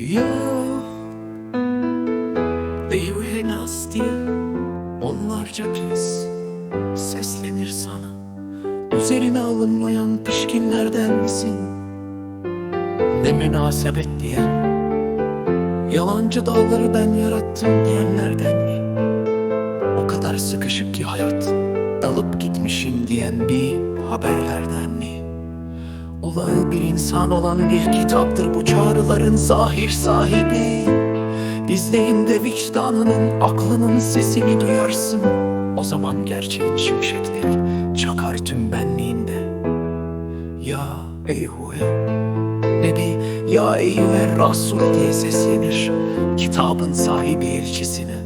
Ya Eyvah nas Onlarca kez Seslenir sana Üzerine alınmayan pişkinlerden misin? Ne münasebet diye Yalancı dağları ben yarattım diyenlerden mi? O kadar sıkışık ki hayat Dalıp gitmişim diyen bir haberlerden Olay bir insan olan bir kitaptır bu çağrıların zahir sahibi. İzleyinde vicdanının, aklının sesini duyarsın. O zaman gerçeğin şimşekleri çakar tüm benliğinde. Ya eyhuve Nebi ya eyyühe Rasul diye seslenir Kitabın sahibi elçisine.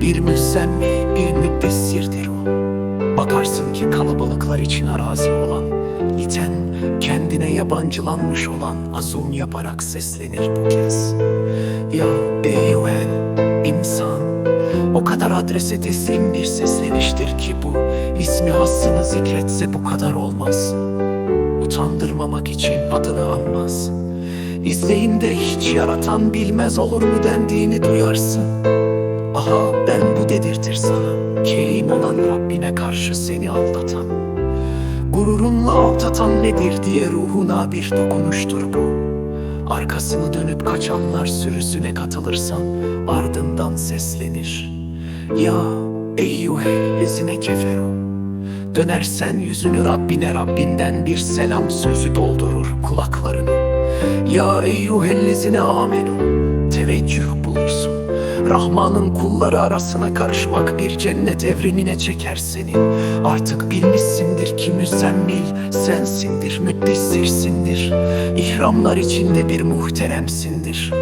Bir müsemmi, bir müddessirdir o. Bakarsın ki kalabalıklar için arazi olan iten kendine yabancılanmış olan azun yaparak seslenir bu kez. Ya eyyühen insan O kadar adrese teslim bir sesleniştir ki bu ismi hassını zikretse bu kadar olmaz. Utandırmamak için adını anmaz. İzleyinde hiç yaratan bilmez olur mu dendiğini duyarsın. Aha ben bu dedirtir sana. Kerim olan Rabbine karşı seni aldatan Gururunla aldatan nedir diye ruhuna bir dokunuştur bu. Arkasını dönüp kaçanlar sürüsüne katılırsan ardından seslenir. Ya eyyühellezine keferu Dönersen yüzünü Rabbine Rabbinden bir selam sözü doldurur kulaklarını. Ya eyyühellezine amenu Teveccüh bulursun Rahman'ın kulları arasına karışmak bir cennet evrenine çeker seni. Artık bilmişsindir ki müsemmil sensindir, müddessirsindir. İhramlar içinde bir muhteremsindir.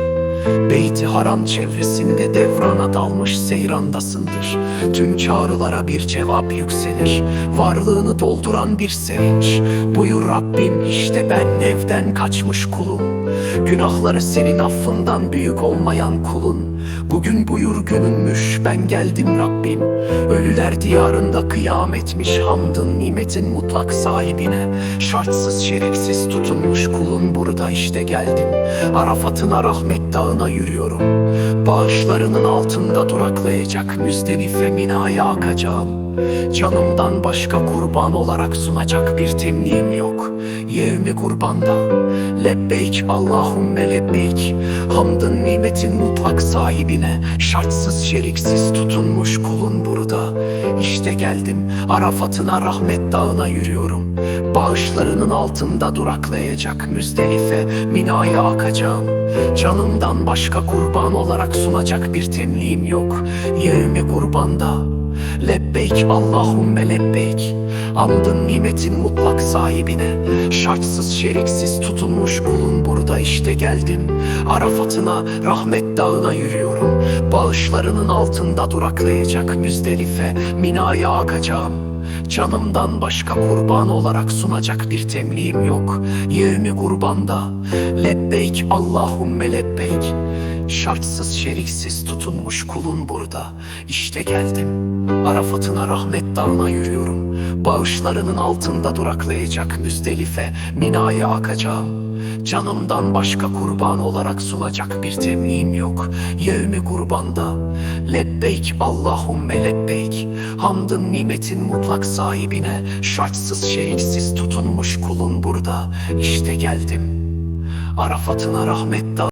Beyti Haram çevresinde devrana dalmış seyrandasındır. Tüm çağrılara bir cevap yükselir. Varlığını dolduran bir sevinç. Buyur Rabbim işte ben evden kaçmış kulum. Günahları senin affından büyük olmayan kulun Bugün buyur gününmüş ben geldim Rabbim. Ölüler diyarında kıyametmiş hamdın nimetin mutlak sahibine. Şartsız şerefsiz tutunmuş kulun burada işte geldim. Arafat'ına rahmet dağına yürüyorum. Bağışlarının altında duraklayacak müzdelife minaya akacağım. Canımdan başka kurban olarak sunacak bir temliğim yok. Yevmi kurbanda Lebbeyk Allahümme lebbeyk. Hamdın nimetin mutlak sahibine Şartsız şeriksiz tutunmuş kulun burada. İşte geldim Arafat'ına rahmet dağına yürüyorum. Bağışlarının altında duraklayacak müzdelife Minaya akacağım. Canımdan başka kurban olarak sunacak bir temliğim yok. Yevmi kurbanda Lebbeyk Allahümme lebbeyk. Andın nimetin mutlak sahibine. Şartsız şeriksiz tutunmuş kulun burada işte geldim. Arafat'ına rahmet dağına yürüyorum. Bağışlarının altında duraklayacak müzdelife Minaya akacağım. Canımdan başka kurban olarak sunacak bir temliğim yok. Yevmi kurbanda. Lebbeyk Allahümme lebbeyk Şartsız şeriksiz tutunmuş kulun burada. İşte geldim. Arafat'ına rahmet dağına yürüyorum. Bağışlarının altında duraklayacak müzdelife Minaya akacağım. Canımdan başka kurban olarak sunacak bir temliğim yok. Yevmi kurbanda. Lebbeyk Allahümme lebbeyk. Hamdın nimetin mutlak sahibine Şartsız şeriksiz tutunmuş kulun burada. İşte geldim. Arafat'ına rahmet dağ